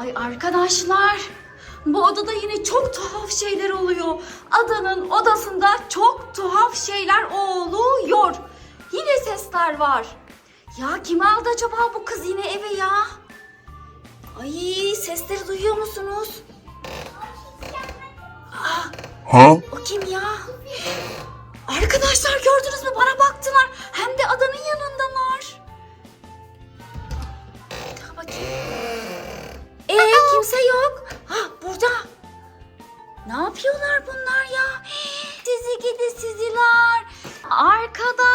Ay arkadaşlar bu odada yine çok tuhaf şeyler oluyor. Adanın odasında çok tuhaf şeyler oluyor. Yine sesler var. Ya kim aldı acaba bu kız yine eve ya? Ay sesleri duyuyor musunuz? Aa, Huh? o kim ya? Arkadaşlar gördünüz mü bana baktılar. Hem de adanın yanındalar.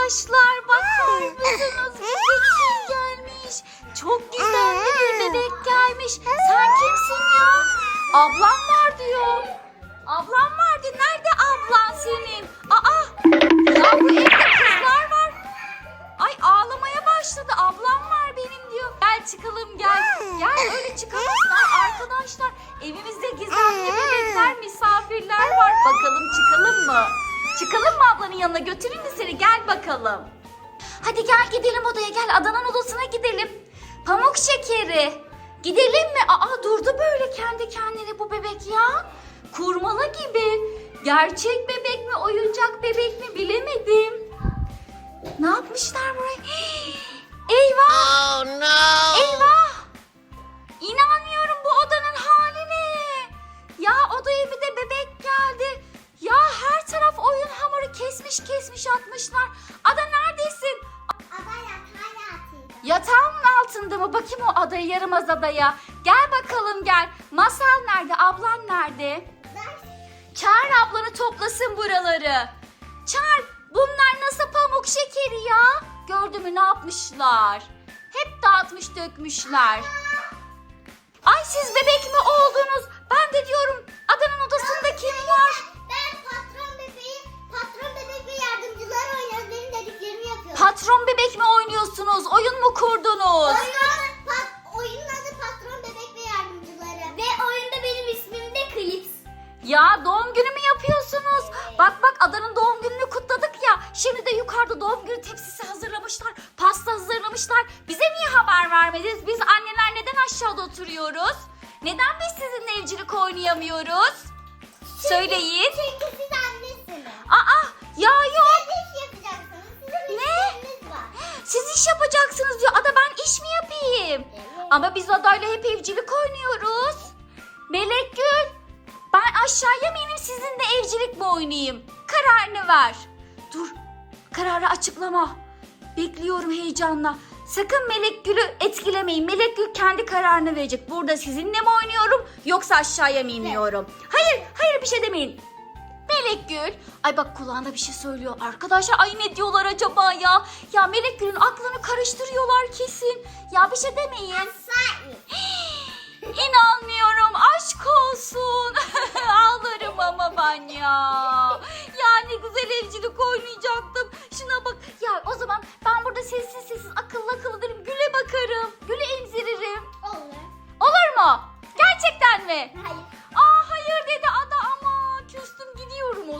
Arkadaşlar bakar mısınız? Kim gelmiş? Çok güzel bir bebek gelmiş. Sen kimsin ya? Ablam var diyor. Gel. Adanın odasına gidelim. Pamuk şekeri. Gidelim mi? Aa durdu böyle kendi kendine bu bebek ya. Kurmalı gibi. Gerçek bebek mi, oyuncak bebek mi bilemedim. Ne yapmışlar buraya? Eyvah! Oh no! Eyvah! Yaramaz adaya. Gel bakalım gel. Masal nerede? Ablan nerede? Çağır ablanı toplasın buraları. Çağır. Bunlar nasıl pamuk şekeri ya? Gördün mü ne yapmışlar? Hep dağıtmış dökmüşler. Ay siz bebek mi oldunuz? Ben de diyorum adanın odasında kim var? Ben patron bebeğim. Patron bebek ve yardımcılar oynuyor. Benim dediklerimi yapıyor. Patron bebek mi oynuyorsunuz? Oyun mu kurdunuz? Oyunun, yukarıda doğum günü tepsisi hazırlamışlar. Pasta hazırlamışlar. Bize niye haber vermediniz? Biz anneler neden aşağıda oturuyoruz? Neden biz sizinle evcilik oynayamıyoruz? Söyleyin. Çünkü siz annesiniz. Aa ya yok. Siz iş yapacaksınız. Sizin Ne? var. Siz iş yapacaksınız diyor. Ada ben iş mi yapayım? Evet. Ama biz adayla hep evcilik oynuyoruz. Melek Gül, ben aşağıya mı ineyim sizinle evcilik mi oynayayım? Kararını ver. Dur, kararı açıklama. Bekliyorum heyecanla. Sakın Melek Gül'ü etkilemeyin. Melek Gül kendi kararını verecek. Burada sizinle mi oynuyorum yoksa aşağıya mı iniyorum? Hayır, hayır bir şey demeyin. Melek Gül. Ay bak kulağında bir şey söylüyor. Arkadaşlar ay ne diyorlar acaba ya? Ya Melek Gül'ün aklını karıştırıyorlar kesin. Ya bir şey demeyin. Sahi.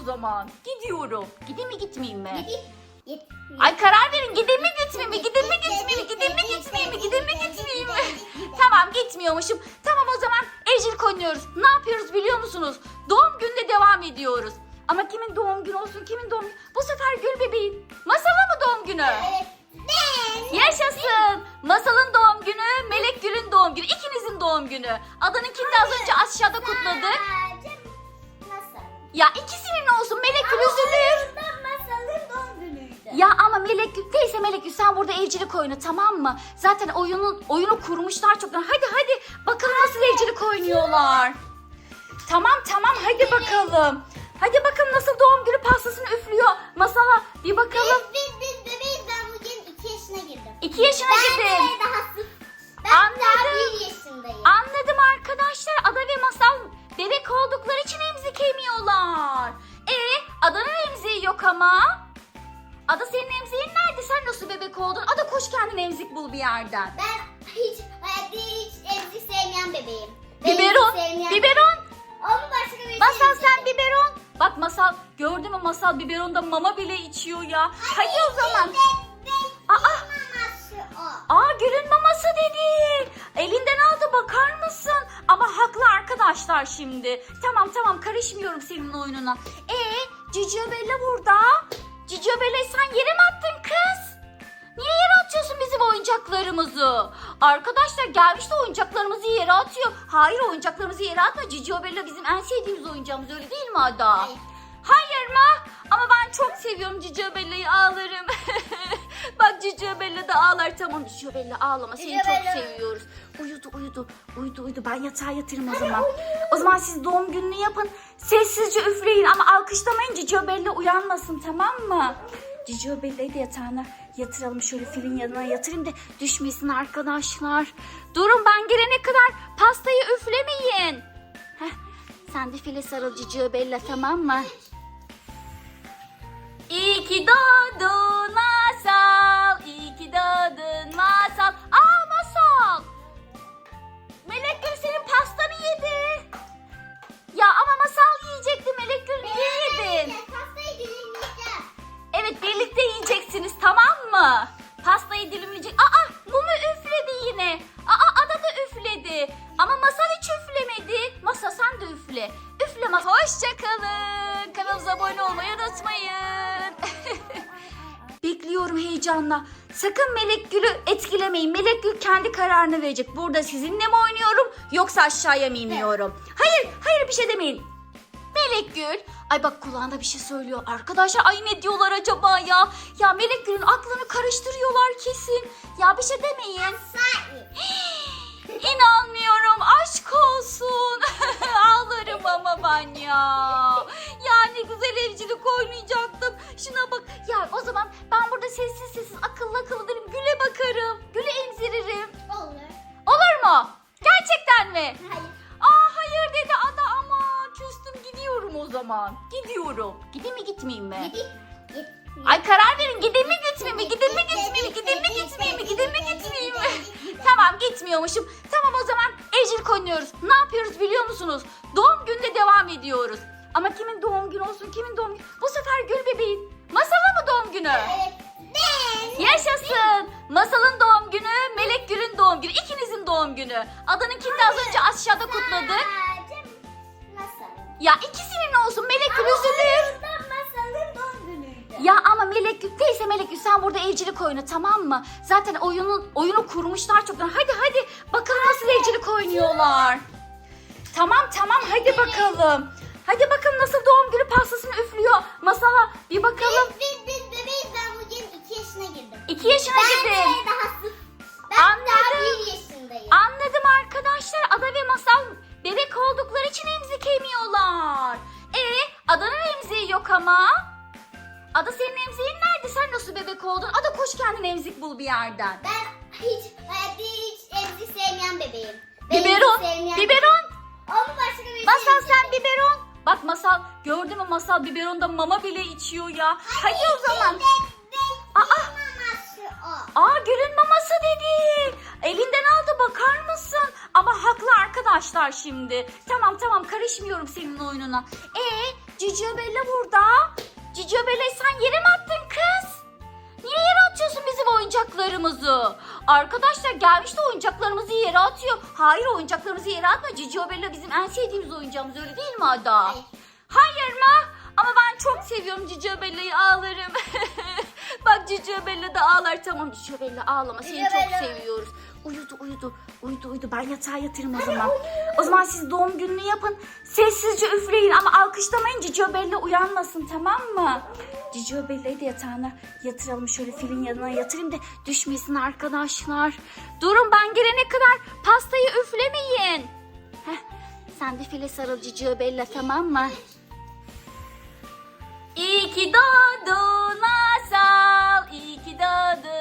Zaman. Gidiyorum. Gideyim mi gitmeyeyim mi? Gidip. Git. Ay karar verin gideyim mi gitmeyeyim mi? Gideyim mi gitmeyeyim mi? Gideyim mi gitmeyeyim mi? Gideyim mi gitmeyeyim mi? Tamam gitmiyormuşum. Tamam o zaman evcilik oynuyoruz. Ne yapıyoruz biliyor musunuz? Doğum gününe devam ediyoruz. Ama kimin doğum günü olsun kimin doğum günü? Bu sefer Gül bebeğin. Masala mı doğum günü? Evet. Ben. Yaşasın. Masalın doğum günü, Melek Gül'ün doğum günü. ikinizin doğum günü. Adanınkini de az önce aşağıda kutladık. Ya ikisinin olsun. Melek Gül üzülür. Masalın doğum günüydü. Ya ama Melek Gül neyse Melek Gül sen burada evcilik oyna tamam mı? Zaten oyunu oyunu kurmuşlar çoktan. Hadi hadi bakalım nasıl evcilik oynuyorlar. Tamam tamam hadi bakalım. Hadi bakalım nasıl doğum günü pastasını üflüyor. Masala bir bakalım. Biz, biz, biz bebeğiz. Ben bugün 2 yaşına girdim. İki yaşına Ben gidin. de daha sık. Ben Anladım. daha 1 yaşındayım. Anladım arkadaşlar. Ada ve Masal bebek oldukları için emzik emiyorlar. E Adanın emziği yok ama. Ada senin emziğin nerede? Sen nasıl bebek oldun? Ada koş kendine emzik bul bir yerden. Ben hiç hayatta hiç emzik sevmeyen bebeğim. Biberon, sevmeyen biberon. Onu başka bir şey Masal emzik sen biberon. Bak Masal gördün mü Masal biberonda mama bile içiyor ya. Hadi o zaman. Aa, Maması o. aa gülün maması dedi. Elinden aldı bakar mısın? Arkadaşlar şimdi. Tamam tamam karışmıyorum senin oyununa. E Cicio Bella burada. Cicio Bella sen yere mi attın kız? Niye yere atıyorsun bizim oyuncaklarımızı? Arkadaşlar gelmiş de oyuncaklarımızı yere atıyor. Hayır oyuncaklarımızı yere atma. Cicio Bella bizim en sevdiğimiz oyuncağımız öyle değil mi Ada? Hayır. Hayır mı? Ama ben çok seviyorum Cicio Bella'yı ağlarım. Bak Cicio Bella da ağlar tamam Cicio Bella ağlama seni Cicio çok Bella. seviyoruz. Uyudu uyudu uyudu uyudu ben yatağa yatırım o zaman. O zaman siz doğum gününü yapın. Sessizce üfleyin ama alkışlamayın Cicio Bella uyanmasın tamam mı? Cicio Bella'yı da yatağına yatıralım. Şöyle filin yanına yatırayım da düşmesin arkadaşlar. Durun ben gelene kadar pastayı üflemeyin. Heh, sen de file sarıl Cicio Bella tamam mı? İyi ki doğdun Gül kendi kararını verecek. Burada sizinle mi oynuyorum yoksa aşağıya mı iniyorum? Hayır, hayır bir şey demeyin. Melek Gül. Ay bak kulağında bir şey söylüyor. Arkadaşlar ay ne diyorlar acaba ya? Ya Melek Gül'ün aklını karıştırıyorlar kesin. Ya bir şey demeyin. İnanmıyorum. Aşk olsun. Ağlarım ama ben ya. Ya ne güzel evcilik oynayacaktım. Şuna bak. Ya o zaman ben burada sessiz sessiz akıllı akıllı derim. Güle bakarım. Emziririm. Olur. Olur mu? Gerçekten mi? Hayır. Aa hayır dedi ada ama küstüm gidiyorum o zaman. Gidiyorum. Gideyim mi gitmeyeyim mi? Yedi. Ay karar verin gideyim mi gitmeyeyim mi? Gideyim mi gitmeyeyim mi? Gideyim mi gitmeyeyim mi? Gideyim mi gitmeyeyim mi? Tamam gitmiyormuşum. Tamam o zaman evcilik oynuyoruz. Ne yapıyoruz biliyor musunuz? Doğum gününe devam ediyoruz. Ama kimin doğum günü olsun kimin doğum günü? Bu sefer Gül bebeğin. Masala mı doğum günü? Evet. Ben. Yaşasın. Masalın doğum günü, Melek Gül'ün doğum günü. ikinizin doğum günü. Adanınkini de az önce aşağıda kutladık. Sadece. Ya ikisinin olsun Melek Gül üzülür. Ama masalın doğum günüydü. Ya ama Melek Gül değilse Melek Gül sen burada evcilik oyna tamam mı? Zaten oyunun oyunu kurmuşlar çoktan. Hadi hadi bakalım nasıl evcilik oynuyorlar. Tamam tamam hadi bakalım. Hadi bakalım nasıl doğum günü pastasını üflüyor. Masala bir bakalım. Biz, biz bugün 2 yaşına girdim. İki yaşına Ben gidin. de daha sık. Ben daha Anladım. 1 yaşındayım. Anladım arkadaşlar. Ada ve Masal bebek oldukları için emzik emiyorlar. E Adanın emziği yok ama. Ada senin emziğin nerede? Sen nasıl bebek oldun? Ada koş kendine emzik bul bir yerden. Ben hiç hayatta hiç emzik sevmeyen bebeğim. Ben Biberon, sevmeyen biberon. Ama başka bir şey Masal emzik sen biberon. Bak Masal gördün mü Masal biberonda mama bile içiyor ya. Hadi o zaman. Aa. Aa gülün maması dedi. Elinden aldı bakar mısın? Ama haklı arkadaşlar şimdi. Tamam tamam karışmıyorum senin oyununa. E Cicio Bella burada. Cicio Bella sen yere mi attın kız? Niye yere atıyorsun bizim oyuncaklarımızı? Arkadaşlar gelmiş de oyuncaklarımızı yere atıyor. Hayır oyuncaklarımızı yere atma. Cicio Bella bizim en sevdiğimiz oyuncağımız öyle değil mi Ada? Hayır. Hayır mı? Ama ben çok seviyorum Cicio Bella'yı ağlarım. Bak Cicio Bella da ağlar tamam Cicio Bella ağlama seni Cicio çok seviyoruz. Uyudu uyudu uyudu uyudu ben yatağa yatırım o zaman. O zaman siz doğum gününü yapın. Sessizce üfleyin ama alkışlamayın Cicio Bella uyanmasın tamam mı? Cicio Bella'yı da yatağına yatıralım şöyle filin yanına yatırayım da düşmesin arkadaşlar. Durun ben gelene kadar pastayı üflemeyin. Heh, sen de file sarıl Cicio Bella tamam mı? İyi ki doğdun cuidado!